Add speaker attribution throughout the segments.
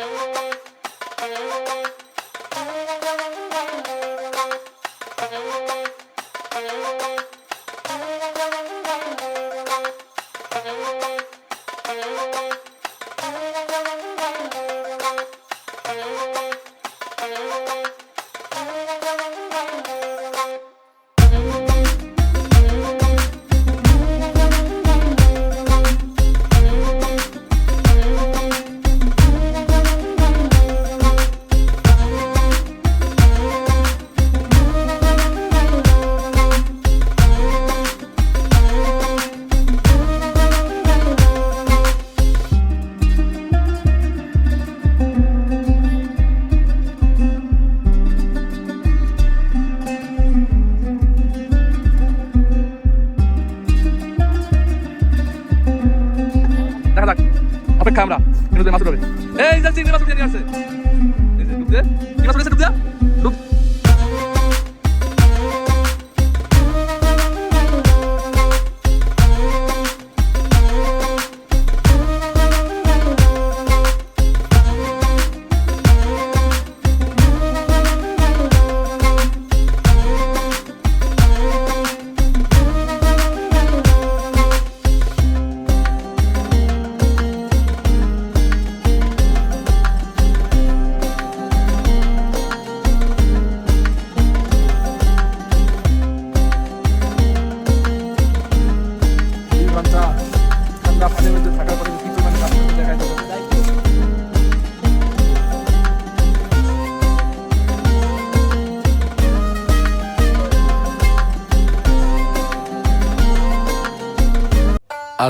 Speaker 1: Thank you.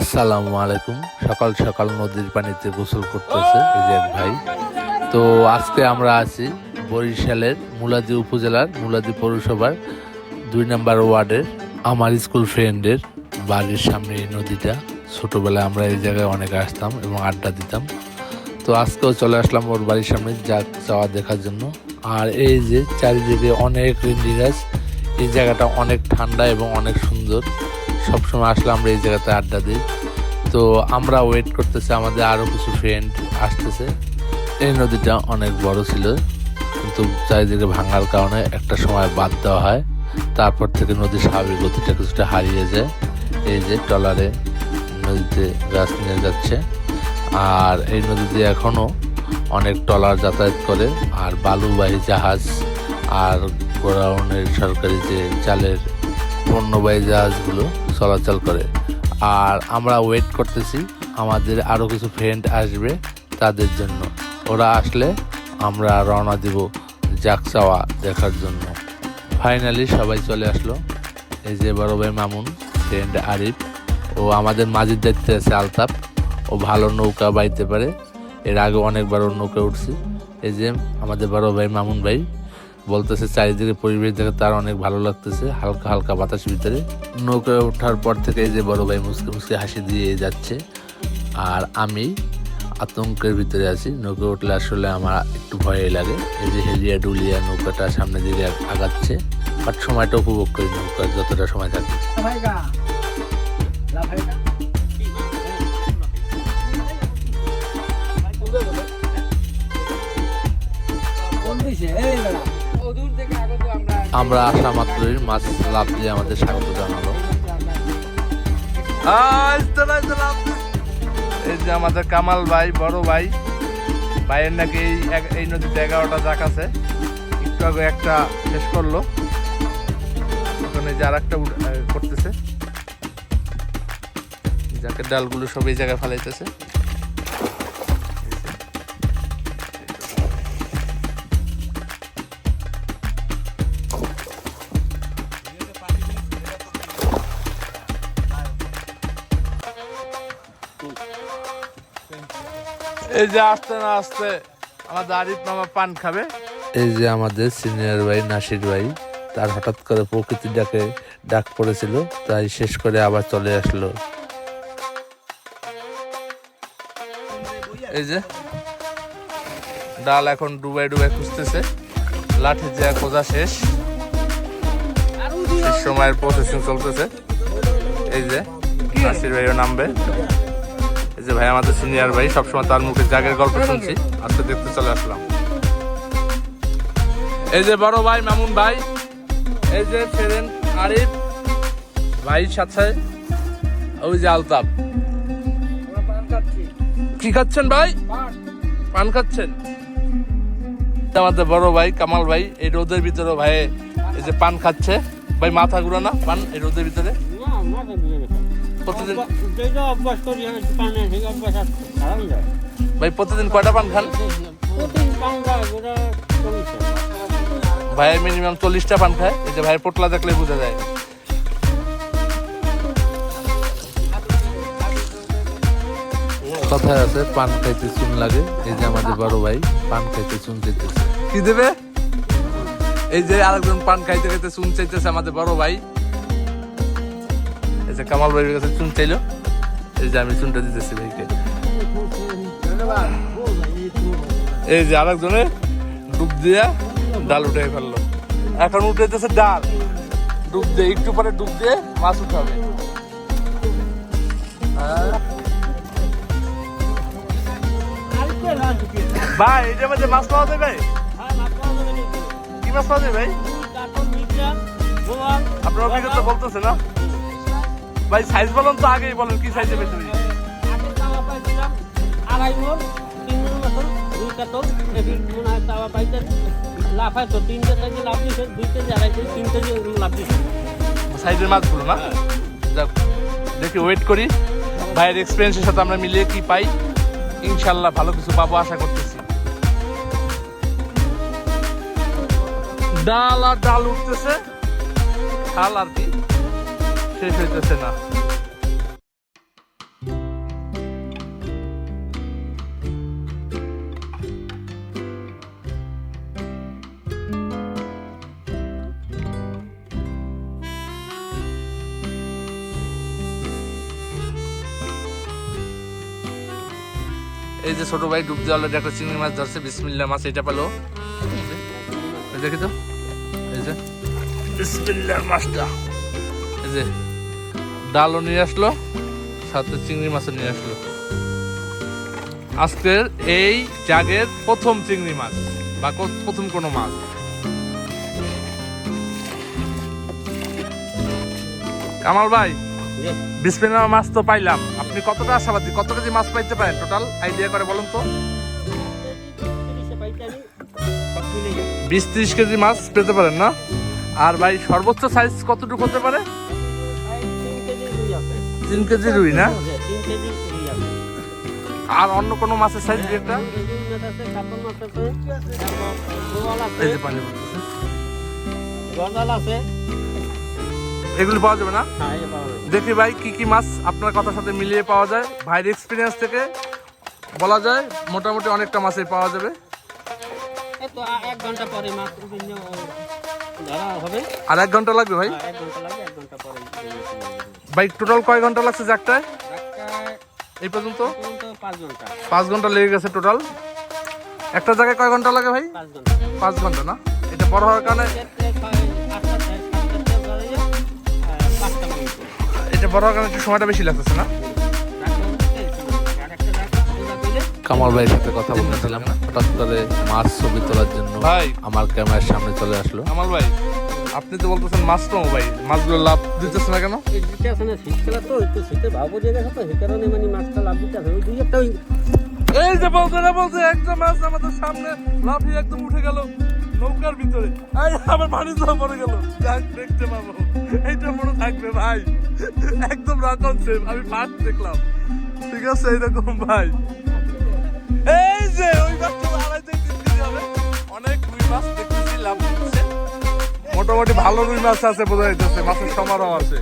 Speaker 2: আসসালামু আলাইকুম। সকাল সকাল নদীর পানিতে গোসল করতেছে এক ভাই। তো আজকে আমরা আছি বরিশালের মুলাদি উপজেলার মুলাদি পৌরসভার দুই নম্বর ওয়ার্ডের। আমার স্কুল ফ্রেন্ডের বাড়ির সামনে এই নদীটা। ছোটবেলায় আমরা এই জায়গায় অনেক আসতাম এবং আড্ডা দিতাম। তো আজকেও চলে আসলাম ওর বাড়ির সামনে যা যাওয়া দেখার জন্য। আর এই যে চারিদিকে অনেক রিন্ডি গাছ এই জায়গাটা অনেক ঠান্ডা এবং অনেক সুন্দর। সবসময় আসলে আমরা এই জায়গাতে আড্ডা দিই। তো আমরা ওয়েট করতেছি, আমাদের আরও কিছু ফ্রেন্ড আসতেছে। এই নদীটা অনেক বড় ছিল, কিন্তু চারিদিকে ভাঙার কারণে একটা সময় বাদ দেওয়া হয়। তারপর থেকে নদীর স্বাভাবিক গতিটা কিছুটা হারিয়ে যায়। এই যে ট্রলারে নদীতে গাছ নিয়ে যাচ্ছে। আর এই নদীতে এখনও অনেক ট্রলার যাতায়াত করে, আর বালুবাহী জাহাজ আর গোডাউনের সরকারি যে চালের পণ্যবাহী জাহাজগুলো চলাচল করে। আর আমরা ওয়েট করতেছি, আমাদের আরও কিছু ফ্রেন্ড আসবে তাদের জন্য। ওরা আসলে আমরা রওনা দিব জাকসাওয়া দেখার জন্য। ফাইনালি সবাই চলে আসলো। এই যে বড় ভাই মামুন ফ্রেন্ড আরিফ। ও আমাদের মাঝির দেখতে আছে আলতাপ ও ভালো নৌকা বাইতে পারে। এর আগে অনেকবার ওর নৌকা উঠছি। এই যে আমাদের বড় ভাই মামুন ভাই। বলতেছে চারিদিকে পরিবেশ দেখে তার অনেক ভালো লাগতেছে, হালকা হালকা বাতাস ভিতরে। নৌকায় ওঠার পর থেকে এই যে বড় ভাই মুসকে মুসকে হাসি দিয়ে যাচ্ছে, আর আমি আতঙ্কের ভিতরে আছি। নৌকা উঠলে আসলে আমার একটু ভয়ই লাগে। এই যে হেলিয়া ডুলিয়া নৌকাটা সামনে দিকে আগাচ্ছে, বাট সময়টা উপভোগ করি নৌকা যতটা সময় থাকে
Speaker 3: কোন দিছে এই আমরা
Speaker 2: আসা মাত্রই মাছ লাভ দিয়ে আমাদের স্বাগত জানালো।
Speaker 1: এই যে আমাদের কামাল ভাই, বড় ভাই, ভাইয়ের নাকি এই এই নদীতে এগারোটা জাক আছে। একটু আগে একটা শেষ করল। ওখানে যে আর একটা করতেছে। জাকের ডালগুলো সব এই জায়গায় ফেলাইতেছে। এই যে আসতে না আসতে আমাদের আরিফ মামা পান খাবে।
Speaker 2: এই যে আমাদের সিনিয়র ভাই নাসির ভাই তার হঠাৎ করে প্রকৃতি ডাকে ডাক পড়েছিল তাই শেষ করে আবার চলে আসলো।
Speaker 1: এই যে ডাল এখন ডুবাই ডুবাই খুঁজতেছে লাঠি যে খোঁজা শেষ। সময়ের প্রসেসিং চলতেছে। এই যে নাসির ভাইও নামবে। এই যে ভাই আমাদের সিনিয়র ভাই সবসময় তার মুখে জাগের গল্প শুনছি। আজকে দেখতে চলে আসলাম। এই যে বড় ভাই মামুন ভাই এই যে ফেরেন আরিফ ভাই সাথে ওই যে আলতাপ কি খাচ্ছেন ভাই?
Speaker 3: পান।
Speaker 1: খাচ্ছেন? আমাদের বড় ভাই কামাল ভাই এই রোদের ভিতরে ভাই এই যে পান খাচ্ছে। ভাই মাথা ঘুরা না পান এই রোদের ভিতরে। প্রতিদিন
Speaker 4: অভ্যাস করি আমি সেই অভ্যাস খারাপ যায়।
Speaker 1: ভাই প্রতিদিন কয়টা পান খান? ভাই মিনিমাম চল্লিশটা। পান খায়। এই যে ভাই পোটলা দেখলে বোঝা যায়।
Speaker 2: কথায় আছে পান খাইতে চুন লাগে। এই যে আমাদের বড় ভাই পান খাইতে চুন চাইতেছে।
Speaker 1: কি দেবে? এই যে আরেকজন পান খাইতে খাইতে চুন চাইতেছে আমাদের বড় ভাই। এই যে কামাল ভাইয়ের কাছে চুন চাইলো, এই যে আমি চুনটা দিতেছি ভাইকে। এই যে আরেকজনে ডুব দিয়া ডাল উঠে ফেলল। এখন উঠেতেছে ডাল। ডুব দিয়ে, একটু পরে ডুব দিয়ে মাছ উঠাবে। ভাই এটা মধ্যে মাছ পাওয়া যায় ভাই? কি মাছ পাওয়া যায় ভাই? আপনার অভিজ্ঞতা বলতেছে না? ভাই সাইজ বলুন তো আগেই বলেন কি সাইজে পেতে পারি
Speaker 4: আড়াই মন তিন মন মতন দুই কাতল দেখি মনে হয় তাওয়া পাইতেন লাফায় তো তিনটে কেজি লাভ দিছে দুই কেজি আড়াই কেজি তিন কেজি লাভ দিছে
Speaker 1: সাইজের মাছগুলো না? যাক দেখি ওয়েট করি। ভাইয়ের এক্সপিরিয়েন্সের সাথে আমরা মিলিয়ে কি পাই? ইনশাল্লাহ ভালো কিছু পাবো আশা করতেছি। ডাল আর ডাল উঠতেছে। খাল আর শেষ হইতেছে না। এই যে ছোট ভাই ডুব দিয়ে একটা চিংড়ি মাছ ধরছে বিসমিল্লা মাছ এটা পেল। দেখি তো। এই যে। বিসমিল্লার মাছটা। এই যে। ডালও নিয়ে আসলো সাথে চিংড়ি মাছও নিয়ে আসলো। আজকের এই জাগের প্রথম চিংড়ি মাছ বা প্রথম কোনো মাছ। কামাল ভাই বিসমিল্লার মাছ তো পাইলাম। আপনি কতটা আশাবাদী? কত কেজি মাছ পাইতে পারেন? টোটাল আইডিয়া করে বলুন তো। বিশ ত্রিশ কেজি মাছ পেতে পারেন না। আর ভাই সর্বোচ্চ সাইজ কতটুকু হতে পারে?
Speaker 4: তিন কেজি রুই
Speaker 1: না?
Speaker 4: তিন কেজি রুই আছে
Speaker 1: আর অন্য কোনো মাছের সাইজ একটা? এগুলি পাওয়া যাবে না?
Speaker 4: হ্যাঁ এই পাওয়া যাবে।
Speaker 1: দেখি ভাই কি কি মাছ আপনার কথার সাথে মিলিয়ে পাওয়া যায়। ভাইয়ের এক্সপিরিয়েন্স থেকে বলা যায় মোটামুটি অনেকটা মাছই পাওয়া যাবে।
Speaker 4: এই তো আ- এক ঘণ্টা পরে মাছ ধরা হবে।
Speaker 1: আর এক ঘণ্টা লাগবে ভাই?
Speaker 4: হ্যাঁ, এক ঘণ্টা লাগে এক ঘণ্টা পরে
Speaker 1: ভাই টোটাল কয় ঘণ্টা লাগছে যাকটায় এই পর্যন্ত?
Speaker 4: পর্যন্ত পাঁচ
Speaker 1: ঘণ্টা। লেগে গেছে টোটাল একটা জায়গায় কয় ঘণ্টা লাগে ভাই?
Speaker 4: পাঁচ
Speaker 1: ঘণ্টা। না? এটা বড় হওয়ার কারণে এটা বড় হওয়ার কারণে একটু সময়টা বেশি লাগতেছে না?
Speaker 2: কামাল ভাইয়ের সাথে কথা বলতেছিলাম হঠাৎ করে মাছ ছবি তোলার জন্য
Speaker 1: ভাই।
Speaker 2: আমার ক্যামেরার সামনে চলে আসলো।
Speaker 1: কামাল ভাই। আপনি তো বলতেছেন মাছ তো ভাই মাছগুলো লাভ দিতেছে না কেন?
Speaker 4: এই দিতে আছে না শীতকালে তো একটু শীতে ভাব তো সেই কারণে মানে মাছটা লাভ দিতে ওই দুই একটা
Speaker 1: এই যে বলতে না বলতে একটা মাছ আমাদের সামনে লাফিয়ে একদম উঠে গেল নৌকার ভিতরে। এই আমার পানি তো পড়ে গেল। যাক দেখতে পাবো। এইটা মনে থাকবে ভাই। একদম রাকন সেম আমি ফার্স্ট দেখলাম। ঠিক আছে এইরকম ভাই। এই যে ওই মাছটা আড়াই থেকে অনেক রুই মাছ দেখতেছি লাভ মোটামুটি ভালো রুই মাছ আছে বোঝা যাইতেছে, মাছের সমারোহ আছে।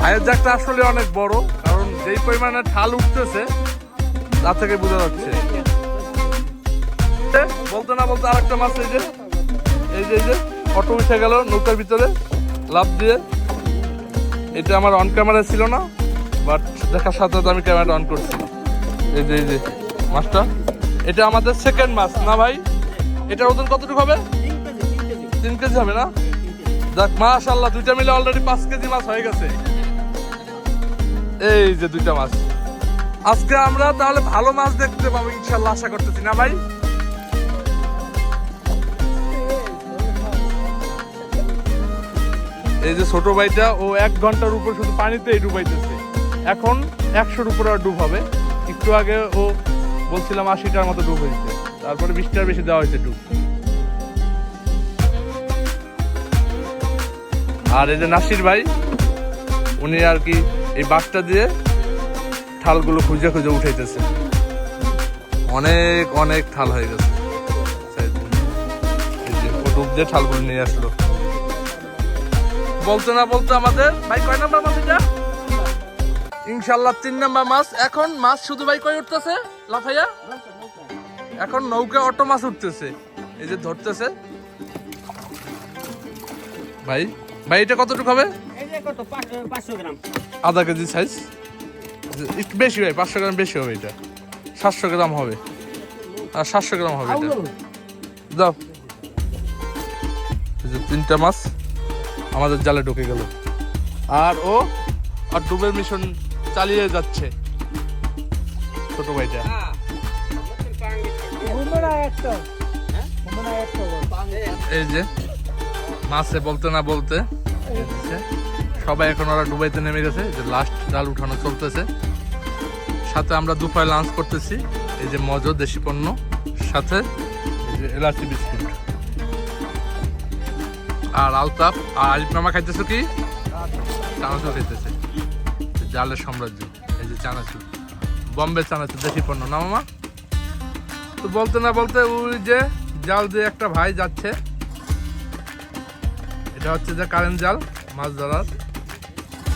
Speaker 1: ভাইয়ের জাগটা আসলে অনেক বড়, কারণ যেই পরিমাণে ঠাল উঠতেছে তা থেকে বোঝা যাচ্ছে। বলতে না বলতে আরেকটা মাছ এই যে এই যে এই যে, অটো উঠে গেল নৌকার ভিতরে লাভ দিয়ে। এটা আমার অন ক্যামেরা ছিল না বাট দেখার সাথে সাথে আমি ক্যামেরাটা অন করছি। এই যে এই যে, মাছটা। এটা আমাদের সেকেন্ড মাছ, না ভাই? এটার ওজন কতটুকু হবে?
Speaker 4: তিন কেজি
Speaker 1: হবে না? দেখ মাশাল্লাহ দুইটা মিলে অলরেডি পাঁচ কেজি মাছ হয়ে গেছে। এই যে দুইটা মাছ। আজকে আমরা তাহলে ভালো মাছ দেখতে পাবো ইনশাল্লাহ আশা করতেছি, না ভাই? এই যে ছোট ভাইটা, ও এক ঘণ্টার উপর শুধু পানিতেই ডুবাইতেছে। এখন একশোর উপরে আর ডুব হবে। একটু আগে ও বলছিলাম আশিটার মতো ডুব হয়েছে। তারপরে বিশটার বেশি দেওয়া হয়েছে ডুব। আর এই যে নাসির ভাই, উনি আর কি এই বাসটা দিয়ে থালগুলো খুঁজে খুঁজে উঠাইতেছে। অনেক অনেক থাল হয়ে গেছে। ডুব দিয়ে ঠালগুলো নিয়ে আসলো। বলতে না বলতে আমাদের, ভাই কয় নাম্বার মাছ ইনশাল্লাহ তিন নাম্বার মাছ। এখন মাছ শুধু ভাই কয় উঠতেছে? লাফাইয়া? এখন নৌকা অটো মাছ উঠতেছে। এই যে ধরতেছে। ভাই ভাই এটা কতটুকু হবে?
Speaker 4: কত? পাঁচশো গ্রাম।
Speaker 1: আধা কেজি সাইজ একটু বেশি ভাই পাঁচশো গ্রাম বেশি হবে এটা। সাতশো গ্রাম হবে। আর সাতশো গ্রাম হবে এটা। দাও। তিনটা মাছ আমাদের জালে ঢুকে গেল। আর ও আর ডুবের মিশন চালিয়ে যাচ্ছে। ছোট ভাইটা। এই যে মাছে বলতে না বলতে সবাই এখন ওরা ডুবাইতে নেমে গেছে যে লাস্ট জাল উঠানো চলতেছে। সাথে আমরা দুপায় লাঞ্চ করতেছি, এই যে মজো, দেশি পণ্য, সাথে এই যে এলাচি বিস্কুট। আর আলতাপ আর আলিফ মামা খাইতেছো কি? চানাচুর খাইতেছে। জালের সাম্রাজ্য, এই যে চানাচুর। বম্বে চানাচুর, দেশি পণ্য, না মামা? তো বলতে না বলতে ওই যে জাল দিয়ে একটা ভাই যাচ্ছে। এটা হচ্ছে যে কারেন্ট জাল, মাছ ধরার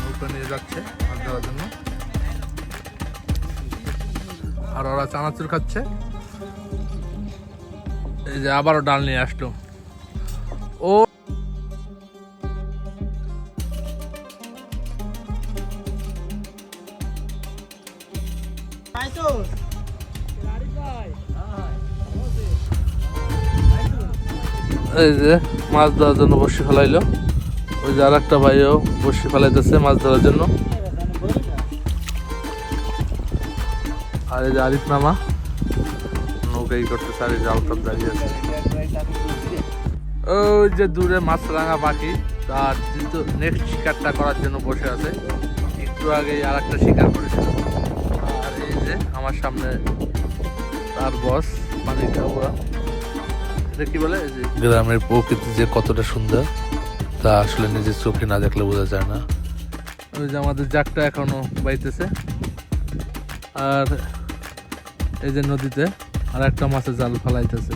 Speaker 1: নৌকা নিয়ে যাচ্ছে মাছ ধরার জন্য। আর ওরা চানাচুর খাচ্ছে। এই যে আবারও ডাল নিয়ে আসলো। ও এই যে মাছ ধরার জন্য বসে ফেলাইলো। ওই যে আর একটা ভাইও বসে ফেলাইতেছে মাছ ধরার জন্য। আর এই যে আরিফ মামা নৌকাই করতেছে, আর এই যে দাঁড়িয়ে আছে। ওই যে দূরে মাছরাঙা পাখি, তার কিন্তু নেক্সট শিকারটা করার জন্য বসে আছে। একটু আগেই আর একটা শিকার করেছে। আর এই যে আমার সামনে তার বস পানিটা ওরা এটা কি বলে?
Speaker 2: গ্রামের প্রকৃতি যে কতটা সুন্দর তা আসলে নিজের চোখে না দেখলে বোঝা যায় না।
Speaker 1: ওই যে আমাদের জাকটা এখনও বাইতেছে। আর এই যে নদীতে আর একটা মাছের জাল ফেলাইতেছে।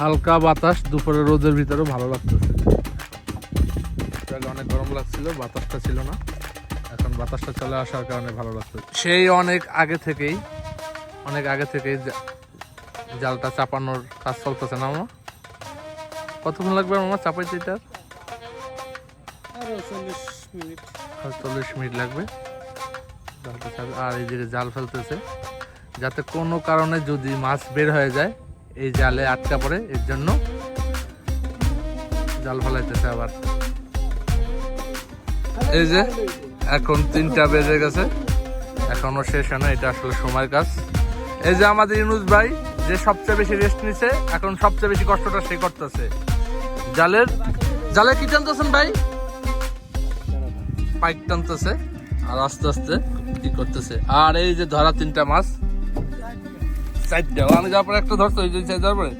Speaker 1: হালকা বাতাস দুপুরে রোদের ভিতরেও ভালো লাগতেছে। আগে অনেক গরম লাগছিল বাতাসটা ছিল না। এখন বাতাসটা চলে আসার কারণে ভালো লাগছে। সেই অনেক আগে থেকেই অনেক আগে থেকেই জালটা চাপানোর কাজ চলতেছে না মামা কতক্ষণ লাগবে মামা চাপাইতে এটা?
Speaker 4: চল্লিশ মিনিট।
Speaker 1: লাগবে। আর এই দিকে জাল ফেলতেছে যাতে কোনো কারণে যদি মাছ বের হয়ে যায় এই জালে আটকা পড়ে এর জন্য জাল ফেলাইতেছে আবার। এই যে এখন তিনটা বেজে গেছে। এখনও শেষ হয় না এটা আসলে সময়ের কাজ। এই যে আমাদের ইউনুস ভাই যে সবচেয়ে বেশি রেস্ট নিছে, এখন সবচেয়ে বেশি কষ্টটা সে করতেছে। জালের জালে কি টানতেছেন ভাই? পাইক টানতেছে, আর আস্তে আস্তে কি করতেছে। আর এই যে ধরা তিনটা মাছ চারটা আমি যাওয়ার পরে একটা এই যে চার যাওয়ার পরে।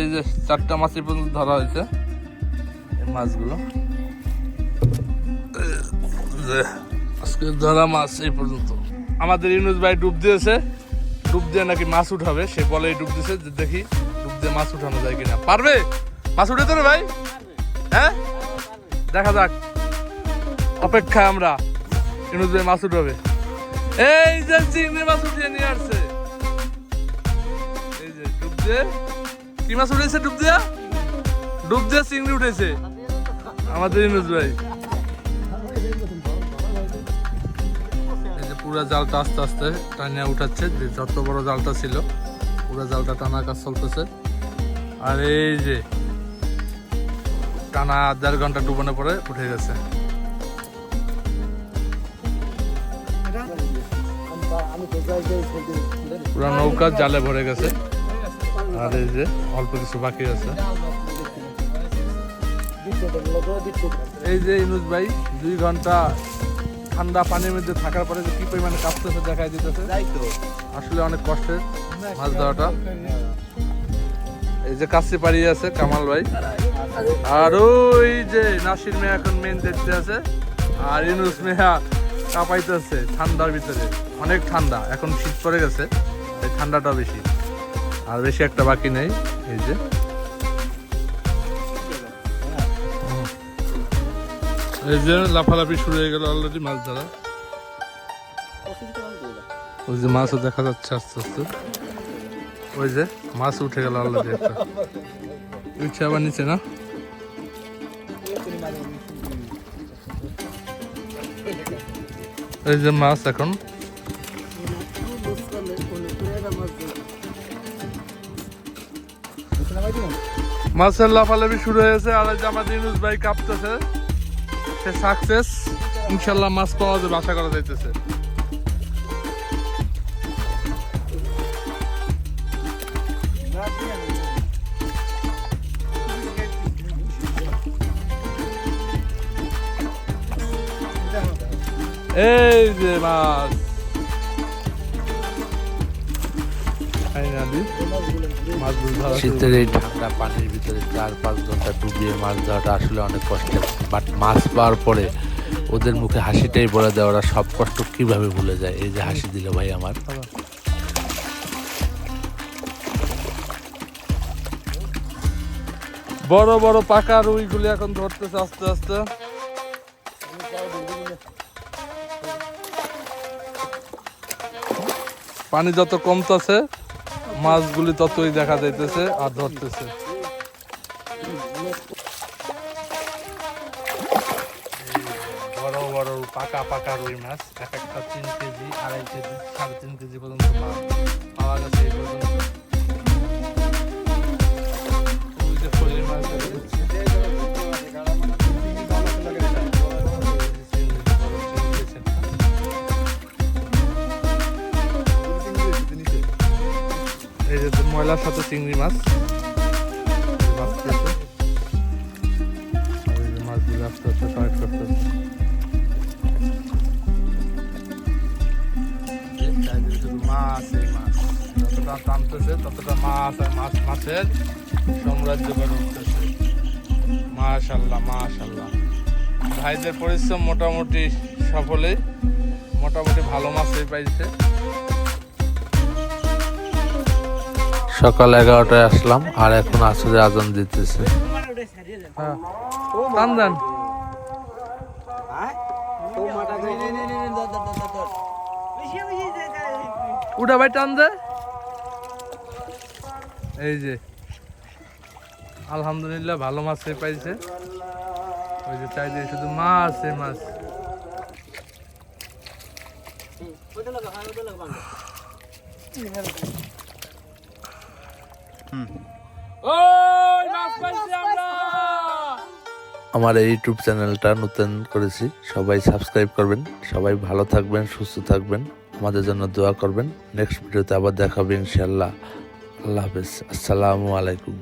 Speaker 1: এই যে চারটা মাছ এই পর্যন্ত ধরা হয়েছে, এই মাছগুলো। আজকে ধরা মাছ এই পর্যন্ত। আমাদের ইউনুস ভাই ডুব দিয়েছে। ডুব দিয়ে নাকি মাছ উঠাবে? সে বলে ডুব দিয়েছে যে দেখি ডুব দিয়ে মাছ উঠানো যায় কিনা। পারবে? মাছ উঠে রে ভাই? হ্যাঁ? দেখা যাক। অপেক্ষায় আমরা। ইনুজ ভাই মাছ উঠাবে। এই যে চিংড়ি মাছ উঠিয়ে নিয়ে আসছে। এই যে ডুব দিয়ে। কি মাছ উঠেছে ডুব দিয়া? ডুব দিয়ে চিংড়ি উঠেছে। আমাদের ইনুজ ভাই। পুরো জালটা আস্তে আস্তে টানিয়া উঠাচ্ছে, যে যত বড় জালটা ছিল, পুরো জালটা টানার কাজ চলতেছে। আর এই যে, টানা দেড় ঘণ্টা ডুবানোর পরে উঠে গেছে। পুরা নৌকা জালে ভরে গেছে। আর এই যে, অল্প কিছু বাকি আছে। এই যে ইনুজ ভাই, দুই ঘণ্টা ঠান্ডা পানির মধ্যে থাকার পরে যে কি পরিমাণে কাঁপতেছে দেখাই দিতেছে। আসলে অনেক কষ্টের মাছ ধরাটা। এই যে কাছে পাড়িয়ে আছে কামাল ভাই। আর ওই যে নাসির মেয়া এখন মেন দেখতে আছে। আর ইনুস মেয়া কাঁপাইতেছে ঠান্ডার ভিতরে। অনেক ঠান্ডা এখন শীত পড়ে গেছে। এই ঠান্ডাটা বেশি। আর বেশি একটা বাকি নেই এই যে। এই যে লাফালাফি শুরু হয়ে গেল অলরেডি মাছ ধরা। ওই যে মাছও দেখা যাচ্ছে আস্তে আস্তে। ওই যে মাছ উঠে গেল অলরেডি একটা। উঠছে আবার নিচে না? এই যে মাছ এখন। মাছের লাফালাফি শুরু হয়েছে, আর আমাদের ইনুস ভাই কাঁপতেছে। সে সাকসেস ইনশাল্লাহ মাছ পাওয়া যাবে আশা করা যাইতেছে। এই যে মাছ।
Speaker 2: শীতের এই ঠান্ডা পানির ভিতরে চার পাঁচ ঘণ্টা ডুবিয়ে মাছ ধরাটা আসলে অনেক কষ্টের। বাট মাছ পাওয়ার পরে ওদের মুখে হাসিটাই বলে দেয় ওরা সব কষ্ট কীভাবে ভুলে যায়? এই যে হাসি দিল ভাই আমার।
Speaker 1: বড় বড় পাকা রুইগুলি এখন ধরতেছে আস্তে আস্তে। পানি যত কমতেছে মাছগুলি ততই দেখা যাইতেছে আর ধরতেছে। বড় বড় পাকা পাকা রুই মাছ, এক একটা তিন কেজি, আড়াই কেজি, সাড়ে তিন কেজি পর্যন্ত পাওয়া- গেছে এই পর্যন্ত। ময়লার সাথে চিংড়ি মাছ। করতেছে মাছ এই মাছ যতটা টানতেছে ততটা মাছ মাছ মাছের ভাইদের পরিশ্রম মোটামুটি সফলেই। মোটামুটি ভালো মাছই পাইছে।
Speaker 2: সকাল এগারোটায় আসলাম, আর এখন আসরে আজান দিতেছে।
Speaker 1: হ্যাঁ। উঠা ভাই, টান এই যে, আলহামদুলিল্লাহ ভালো মাছ পাইছে। ওই যে চাইছে শুধু মাছ মাছ। আমরা।
Speaker 2: আমার এই ইউটিউব চ্যানেলটা নতুন করেছি সবাই সাবস্ক্রাইব করবেন সবাই ভালো থাকবেন সুস্থ থাকবেন আমাদের জন্য দোয়া করবেন। নেক্সট ভিডিওতে আবার দেখাবেন ইনশাল্লাহ আল্লাহ হাফেজ। আসসালামু আলাইকুম।